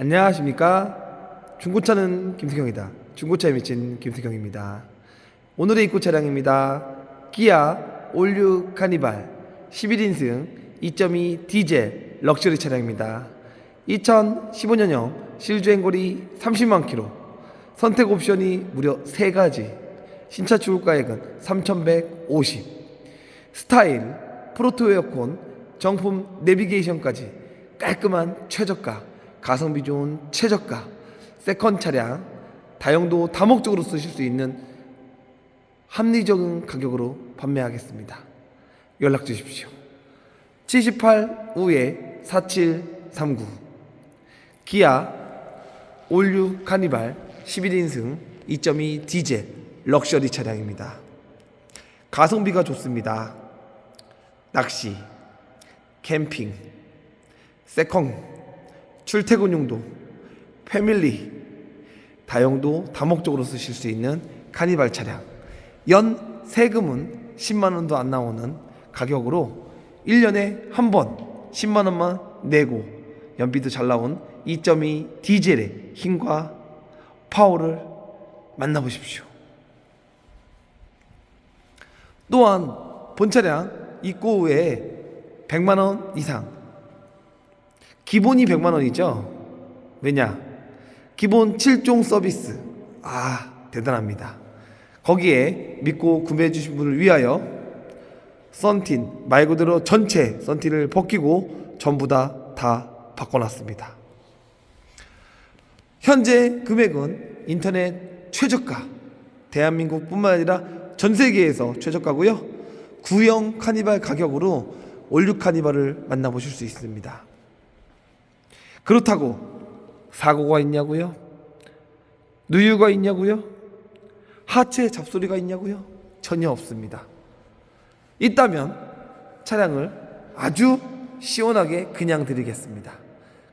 안녕하십니까? 중고차는 김수경이다. 중고차에 미친 김수경입니다. 오늘의 입고 차량입니다. 기아 올류 카니발 11인승 2.2 디젤 럭셔리 차량입니다. 2015년형 실주행거리 30만 킬로. 선택 옵션이 무려 3가지. 신차 출고가액은 3,150 스타일 프로토 에어컨 정품 내비게이션까지 깔끔한 최저가 가성비 좋은 최저가 세컨 차량 다용도 다목적으로 쓰실 수 있는 합리적인 가격으로 판매하겠습니다. 연락 주십시오. 78 우에 4739 기아 올류 카니발 11인승 2.2 디젤 럭셔리 차량입니다. 가성비가 좋습니다. 낚시, 캠핑, 세컨, 출퇴근 용도, 패밀리, 다용도 다목적으로 쓰실 수 있는 카니발 차량. 연 세금은 10만 원도 안 나오는 가격으로 1년에 한 번 10만 원만 내고 연비도 잘 나온 2.2 디젤의 힘과 파워를 만나보십시오. 또한 본 차량 입고 후에 100만 원 이상 기본이 100만 원이죠. 왜냐? 기본 7종 서비스. 아, 대단합니다. 거기에 믿고 구매해 주신 분을 위하여 썬틴 말 그대로 전체 썬틴을 벗기고 전부 다다 바꿔놨습니다. 현재 금액은 인터넷 최저가 대한민국뿐만 아니라 전 세계에서 최저가고요. 구형 카니발 가격으로 올류 카니발을 만나보실 수 있습니다. 그렇다고 사고가 있냐고요? 누유가 있냐고요? 하체 잡소리가 있냐고요? 전혀 없습니다. 있다면 차량을 아주 시원하게 그냥 드리겠습니다.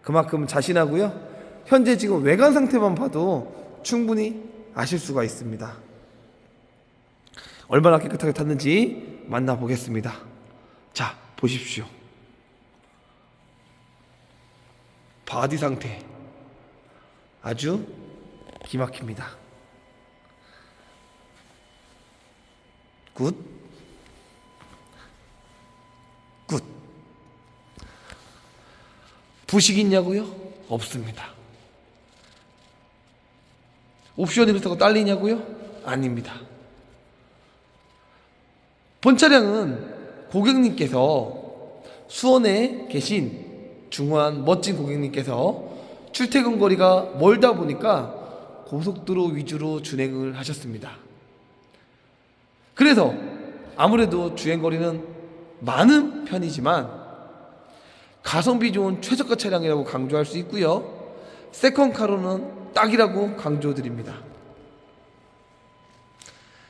그만큼 자신하고요. 현재 지금 외관 상태만 봐도 충분히 아실 수가 있습니다. 얼마나 깨끗하게 탔는지 만나보겠습니다. 자, 보십시오. 바디 상태 아주 기막힙니다. 굿. 굿. 부식 있냐고요? 없습니다. 옵션이 그렇다고 딸리냐고요? 아닙니다. 본 차량은 고객님께서 수원에 계신 중후한 멋진 고객님께서 출퇴근 거리가 멀다 보니까 고속도로 위주로 준행을 하셨습니다. 그래서 아무래도 주행 거리는 많은 편이지만 가성비 좋은 최저가 차량이라고 강조할 수 있고요. 세컨카로는 딱이라고 강조드립니다.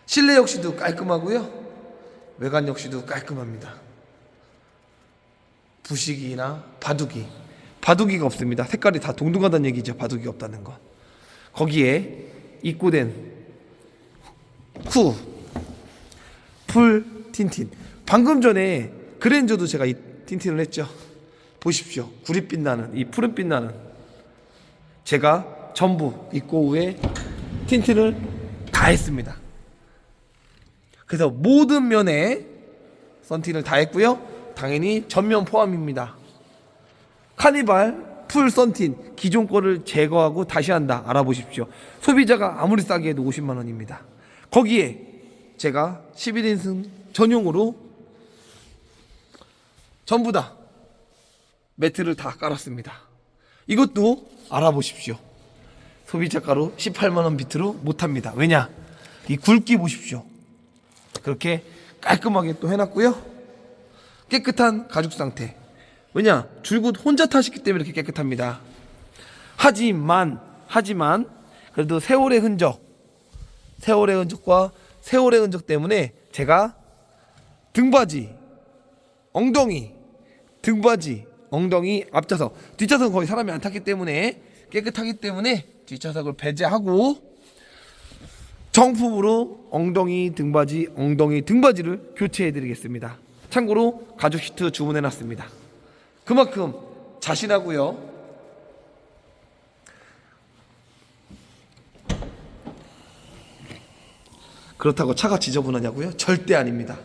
실내 역시도 깔끔하고요. 외관 역시도 깔끔합니다. 부식이나 바둑이 바둑이가 없습니다. 색깔이 다 동등하다는 얘기죠. 바둑이 없다는 건. 거기에 입고된 쿠, 풀 틴틴. 방금 전에 그랜저도 제가 이 틴틴을 했죠. 보십시오. 구릿빛 나는 이 푸른빛 나는 제가 전부 입고 후에 틴틴을 다 했습니다. 그래서 모든 면에 썬틴을 다 했고요. 당연히 전면 포함입니다. 카니발 풀 썬틴 기존 거를 제거하고 다시 한다 알아보십시오. 소비자가 아무리 싸게 해도 50만 원입니다. 거기에 제가 11인승 전용으로 전부 다 매트를 다 깔았습니다. 이것도 알아보십시오. 소비자가로 18만 원 비트로 못합니다. 왜냐? 이 굵기 보십시오. 그렇게 깔끔하게 또 해놨고요. 깨끗한 가죽 상태. 왜냐? 줄곧 혼자 타시기 때문에 이렇게 깨끗합니다. 하지만 하지만 그래도 세월의 흔적, 세월의 흔적과 세월의 흔적 때문에 제가 등받이, 엉덩이, 등받이, 엉덩이, 앞좌석, 뒷좌석은 거의 사람이 안 탔기 때문에 깨끗하기 때문에 뒷좌석을 배제하고 정품으로 엉덩이 등받이 엉덩이 등받이를 교체해 드리겠습니다. 참고로 가죽 시트 주문해 놨습니다. 그만큼 자신하고요. 그렇다고 차가 지저분하냐고요? 절대 아닙니다.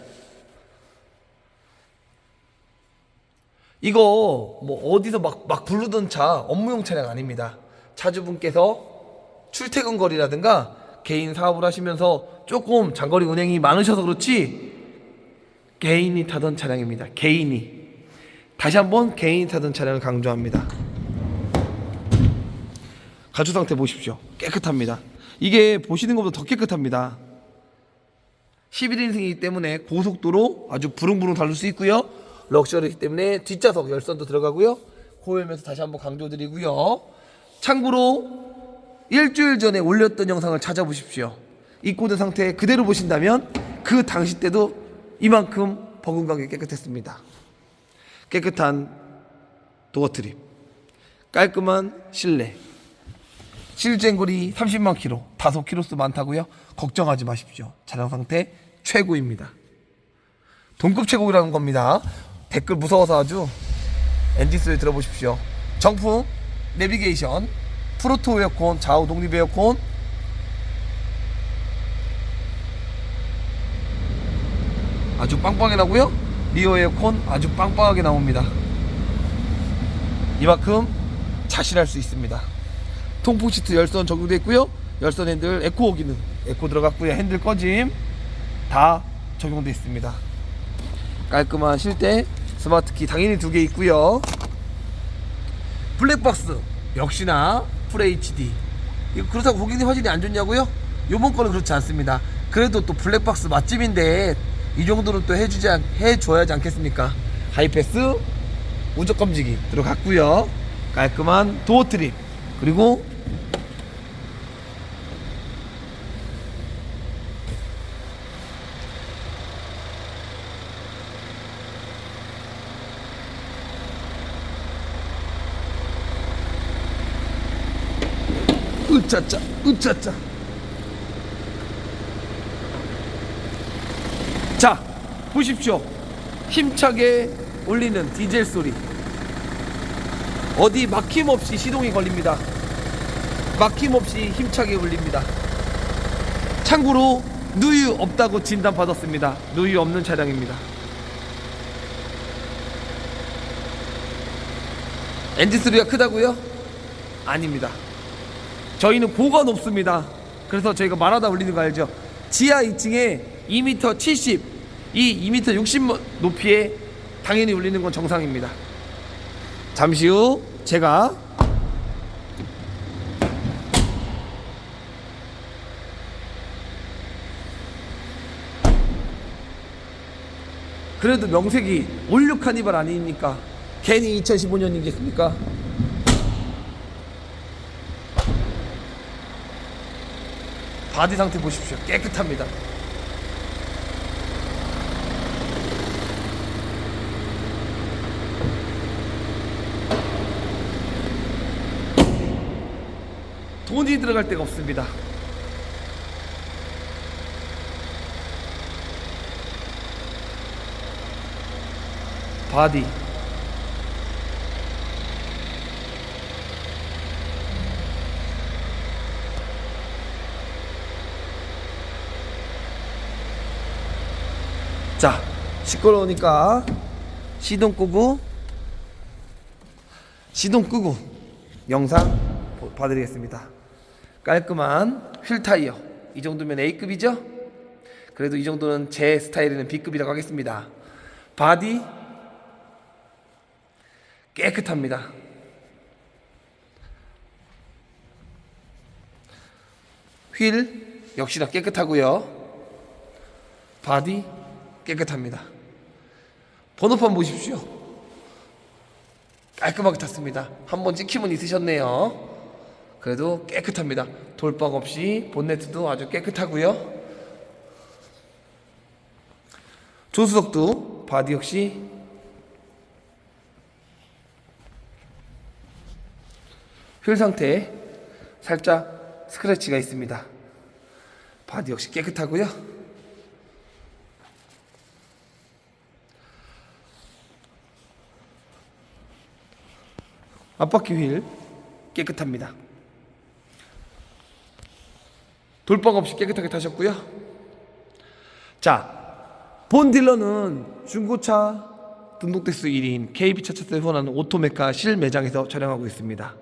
이거 뭐 어디서 막, 막 부르던 차 업무용 차량 아닙니다. 차주분께서 출퇴근 거리라든가 개인 사업을 하시면서 조금 장거리 운행이 많으셔서 그렇지 개인이 타던 차량입니다. 개인이 다시 한번 개인이 타던 차량을 강조합니다. 가죽 상태 보십시오. 깨끗합니다. 이게 보시는 것보다 더 깨끗합니다. 11인승이기 때문에 고속도로 아주 부릉부릉 달릴 수 있고요. 럭셔리이기 때문에 뒷좌석 열선도 들어가고요. 고열면서 다시 한번 강조드리고요. 참고로 일주일 전에 올렸던 영상을 찾아보십시오. 입고된 상태 그대로 보신다면 그 당시 때도 이만큼 버금가게 깨끗했습니다. 깨끗한 도어 트립, 깔끔한 실내, 실쟁거리 30만 킬로, 다소 키로수 많다고요? 걱정하지 마십시오. 차량 상태 최고입니다. 동급 최고라는 겁니다. 댓글 무서워서 아주 엔진 소리 들어보십시오. 정품, 내비게이션, 프로토 에어컨, 좌우 독립 에어컨, 아주 빵빵하게 나고요. 리어 에어컨 아주 빵빵하게 나옵니다. 이만큼 자신할 수 있습니다. 통풍 시트 열선 적용되어 있고요. 열선 핸들 에코 기능, 에코 들어갔고요. 핸들 꺼짐 다 적용되어 있습니다. 깔끔한 실대 스마트키 당연히 두 개 있고요. 블랙박스 역시나 FHD 이거 그렇다고 고객님 화질이 안 좋냐고요? 요번 거는 그렇지 않습니다. 그래도 또 블랙박스 맛집인데 이 정도는 또 해주지 않, 해줘야지 않겠습니까? 하이패스 우적 검지기 들어갔고요. 깔끔한 도어 트립 그리고 으짜짜 으짜짜 자 보십시오. 힘차게 올리는 디젤 소리. 어디 막힘없이 시동이 걸립니다. 막힘없이 힘차게 올립니다. 참고로 누유 없다고 진단 받았습니다. 누유 없는 차량입니다. 엔진 소리가 크다고요? 아닙니다. 저희는 고가 높습니다. 그래서 저희가 말하다 올리는 거 알죠? 지하 2층에 2m 70, 이 2m 60 높이에 당연히 올리는 건 정상입니다. 잠시 후 제가 그래도 명색이 올류 카니발 아니니까 괜히 2015년이겠습니까? 바디 상태 보십시오. 깨끗합니다. 돈이 들어갈 데가 없습니다. 바디 자 시끄러우니까 시동 끄고 시동 끄고 영상 보- 봐드리겠습니다 깔끔한 휠 타이어 이 정도면 A급이죠 그래도 이 정도는 제 스타일에는 B급이라고 하겠습니다 바디 깨끗합니다 휠 역시나 깨끗하고요 바디 깨끗합니다. 번호판 보십시오. 깔끔하게 탔습니다. 한번 찍힘은 있으셨네요. 그래도 깨끗합니다. 돌방 없이 본네트도 아주 깨끗하고요. 조수석도 바디 역시 휠 상태에 살짝 스크래치가 있습니다. 바디 역시 깨끗하고요. 앞바퀴 휠 깨끗합니다. 돌방 없이 깨끗하게 타셨고요. 자, 본 딜러는 중고차 등록 대수 1위인 KB 차차스에 후원하는 오토메카 실 매장에서 촬영하고 있습니다.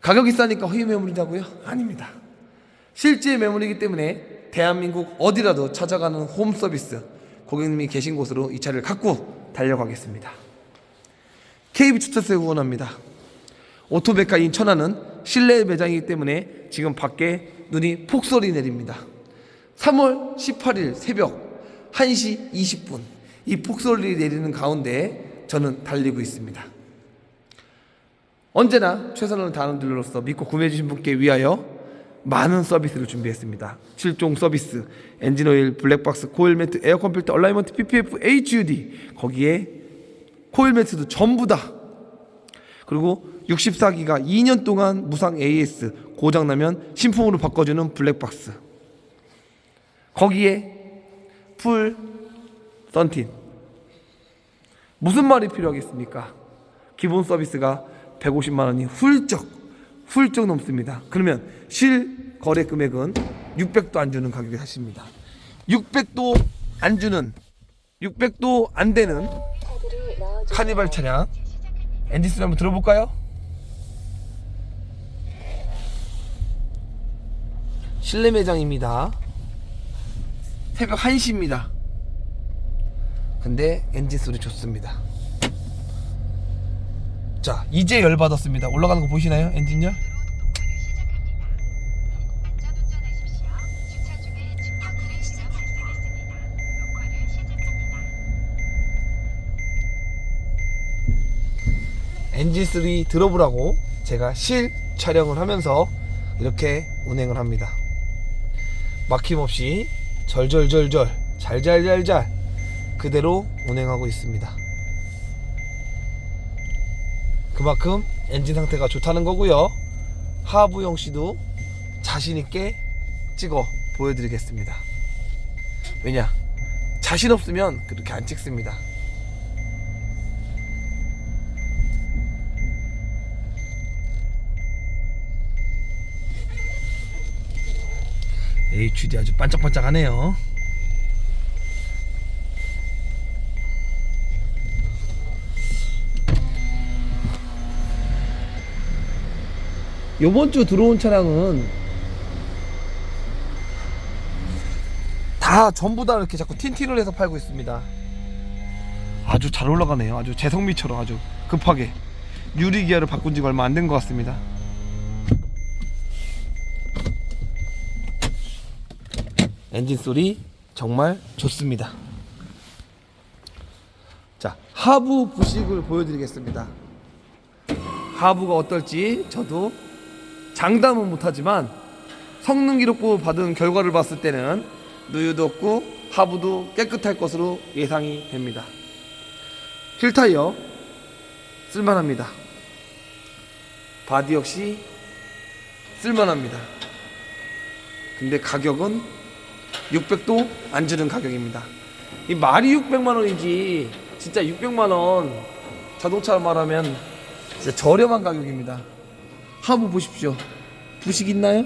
가격이 싸니까 허위 매물이냐고요? 아닙니다. 실제 매물이기 때문에 대한민국 어디라도 찾아가는 홈 서비스 고객님이 계신 곳으로 이 차를 갖고 달려가겠습니다. KB 차차스에 후원합니다. 오토메카인 천안은 실내 매장이기 때문에 지금 밖에 눈이 폭설이 내립니다. 3월 18일 새벽 1시 20분 이 폭설이 내리는 가운데 저는 달리고 있습니다. 언제나 최선을 다하는 딜러로서 믿고 구매해 주신 분께 위하여 많은 서비스를 준비했습니다. 7종 서비스, 엔진오일, 블랙박스, 코일 매트, 에어컨 필터, 얼라이먼트, PPF, HUD 거기에 코일 매트도 전부 다 그리고 64기가 2년 동안 무상 AS 고장 나면 신품으로 바꿔주는 블랙박스 거기에 풀 썬틴 무슨 말이 필요하겠습니까? 기본 서비스가 150만 원이 훌쩍 훌쩍 넘습니다. 그러면 실 거래 금액은 600도 안 주는 가격에 하십니다. 600도 안 주는 600도 안 되는 카니발 차량 소리 한번 들어볼까요? 실내 매장입니다. 새벽 1시입니다. 근데 엔진 소리 좋습니다. 자, 이제 열 받았습니다. 올라가는 거 보시나요? 엔진 열? 엔진 소리 들어보라고 제가 실 촬영을 하면서 이렇게 운행을 합니다. 막힘없이 절절절절 잘잘잘잘 그대로 운행하고 있습니다. 그만큼 엔진 상태가 좋다는 거고요. 하부영 씨도 자신 있게 찍어 보여드리겠습니다. 왜냐? 자신 없으면 그렇게 안 찍습니다. HUD 아주 반짝반짝하네요. 요번 주 들어온 차량은 다 전부 다 이렇게 자꾸 틴틴을 해서 팔고 있습니다. 아주 잘 올라가네요. 아주 재성미처럼 아주 급하게 유리 기아를 바꾼 지가 얼마 안 된 것 같습니다. 엔진 소리 정말 좋습니다. 자, 하부 부식을 보여드리겠습니다. 하부가 어떨지 저도 장담은 못하지만 성능 기록부 받은 결과를 봤을 때는 누유도 없고 하부도 깨끗할 것으로 예상이 됩니다. 힐 타이어 쓸만합니다. 바디 역시 쓸만합니다. 근데 가격은 600도 안 주는 가격입니다. 이 말이 600만 원이지 진짜 600만 원 자동차 말하면 진짜 저렴한 가격입니다. 하부 보십시오. 부식 있나요?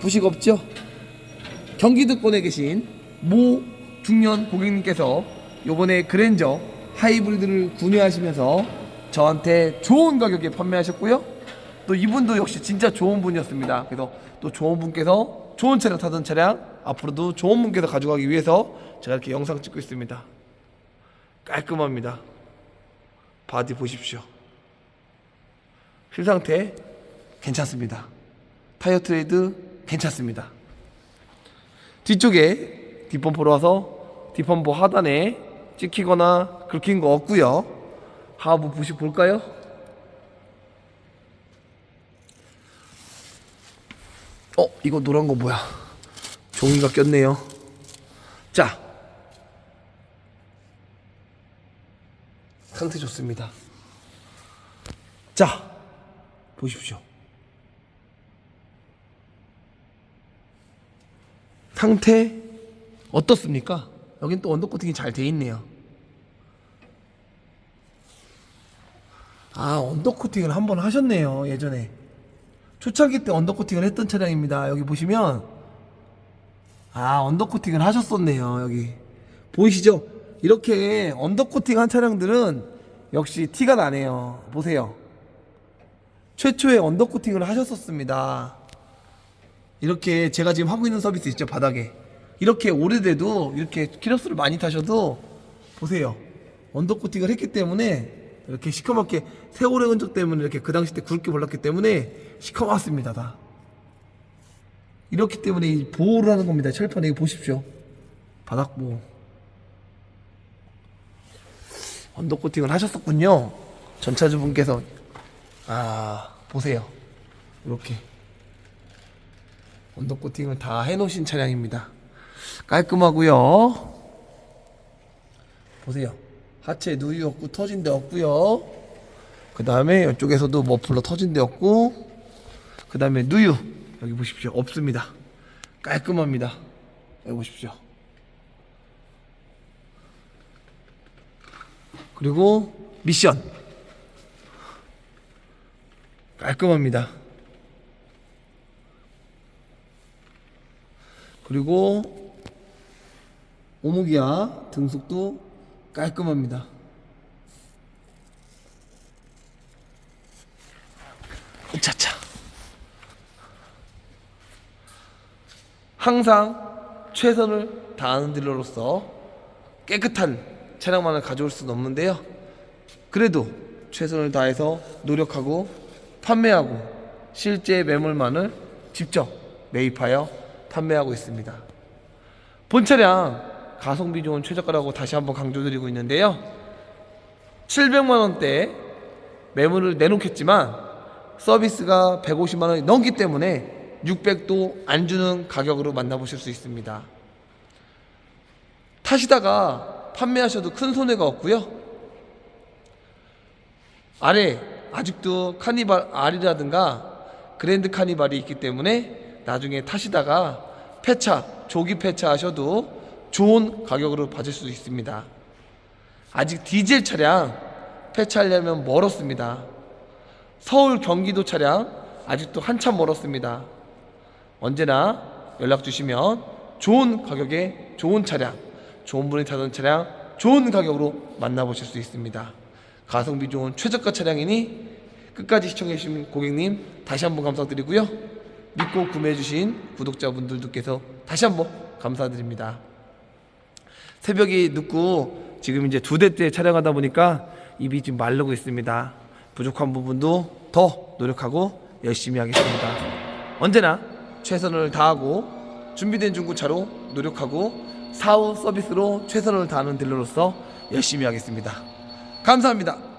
부식 없죠? 경기도권에 계신 모 중년 고객님께서 요번에 그랜저 하이브리드를 구매하시면서 저한테 좋은 가격에 판매하셨고요. 또 이분도 역시 진짜 좋은 분이었습니다. 그래서 또 좋은 분께서 좋은 차량 타던 차량 앞으로도 좋은 분께서 가져가기 위해서 제가 이렇게 영상 찍고 있습니다. 깔끔합니다. 바디 보십시오. 휠 상태 괜찮습니다. 타이어 트레이드 괜찮습니다. 뒤쪽에 뒷범퍼로 와서 뒷범퍼 하단에 찍히거나 긁힌 거 없고요. 하부 부식 볼까요? 어, 이거 노란 거 뭐야? 종이가 꼈네요. 자, 상태 좋습니다. 자, 보십시오. 상태 어떻습니까? 여긴 또 언더 코팅이 잘 돼 있네요. 아, 언더 코팅을 한 번 하셨네요, 예전에. 초창기 때 언더 코팅을 했던 차량입니다. 여기 보시면. 아 언더코팅을 하셨었네요 여기. 보이시죠? 이렇게 언더코팅 한 차량들은 역시 티가 나네요. 보세요. 최초의 언더코팅을 하셨었습니다. 이렇게 제가 지금 하고 있는 서비스 있죠 바닥에. 이렇게 오래돼도 이렇게 키로수를 많이 타셔도 보세요. 언더코팅을 했기 때문에 이렇게 시커멓게 세월의 흔적 때문에 이렇게 그 당시 때 굵게 몰랐기 때문에 시커멓습니다 다. 이렇기 때문에 이 보호를 하는 겁니다. 철판에 이거 보십시오. 바닥 보호 언더 코팅을 하셨었군요. 전차주분께서. 아 보세요. 이렇게. 언더 코팅을 다 해놓으신 차량입니다. 깔끔하고요. 보세요 하체 누유 없고 터진 데 없고요. 그 다음에 이쪽에서도 머플러 터진 데 없고 그 다음에 누유. 여기 보십시오. 없습니다. 깔끔합니다. 여기 보십시오. 그리고 미션. 깔끔합니다. 그리고 오목이야 등속도 깔끔합니다 차차 항상 최선을 다하는 딜러로서 깨끗한 차량만을 가져올 수는 없는데요. 그래도 최선을 다해서 노력하고 판매하고 실제 매물만을 직접 매입하여 판매하고 있습니다. 본 차량 가성비 좋은 최저가라고 다시 한번 강조드리고 있는데요. 700만 원대 매물을 내놓겠지만 서비스가 150만 원이 넘기 때문에 600도 안 주는 가격으로 만나보실 수 있습니다. 타시다가 판매하셔도 큰 손해가 없고요. 아래 아직도 카니발 R이라든가 그랜드 카니발이 있기 때문에 나중에 타시다가 폐차, 조기 폐차 하셔도 좋은 가격으로 받을 수 있습니다. 아직 디젤 차량 폐차하려면 멀었습니다. 서울 경기도 차량 아직도 한참 멀었습니다. 언제나 연락 주시면 좋은 가격에 좋은 차량, 좋은 분이 타던 차량 좋은 가격으로 만나보실 수 있습니다. 가성비 좋은 최저가 차량이니 끝까지 시청해 주신 고객님 다시 한번 감사드리고요. 믿고 구매해 주신 구독자분들께서 다시 한번 감사드립니다. 새벽이 늦고 지금 이제 두 대째 촬영하다 보니까 입이 좀 마르고 있습니다. 부족한 부분도 더 노력하고 열심히 하겠습니다. 언제나 최선을 다하고 준비된 중고차로 노력하고 사후 서비스로 최선을 다하는 딜러로서 열심히 하겠습니다. 감사합니다.